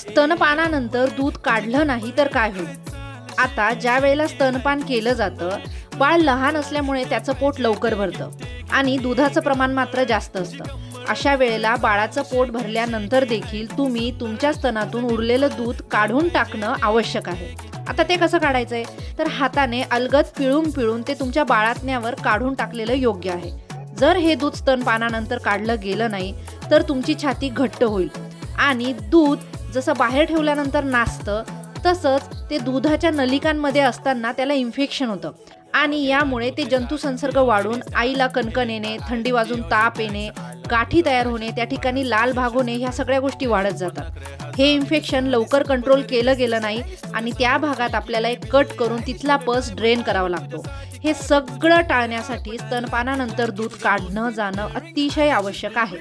स्तनपानानंतर दूध काढलं नाही तर काय होईल? आता ज्या वेळेला स्तनपान केलं जातं बाळ लहान असल्यामुळे त्याचं पोट लवकर भरतं आणि दुधाचं प्रमाण मात्र जास्त असतं. अशा वेळेला बाळाचं पोट भरल्यानंतर देखील तुम्ही तुमच्या स्तनातून उरलेलं दूध काढून टाकणं आवश्यक आहे. आता ते कसं काढायचंय? तर हाताने अलगद पिळून पिळून ते तुमच्या बाळातण्यावर काढून टाकलेलं योग्य आहे. जर हे दूध स्तनपानानंतर काढलं गेलं नाही तर तुमची छाती घट्ट होईल आणि दूध जसं बाहेर ठेवल्यानंतर नासतं तसंच ते दुधाच्या नलिकांमध्ये असताना त्याला इन्फेक्शन होतं. आणि यामुळे ते जंतुसंसर्ग वाढून आईला कणकण येणे थंडी वाजून ताप येणे गाठी तयार होणे त्या ठिकाणी लाल भाग होणे ह्या सगळ्या गोष्टी वाढत जातात. हे इन्फेक्शन लवकर कंट्रोल केलं गेलं नाही आणि त्या भागात आपल्याला एक कट करून तिथला पस ड्रेन करावा लागतो. हे सगळं टाळण्यासाठी स्तनपानानंतर दूध काढणं जाणं अतिशय आवश्यक आहे.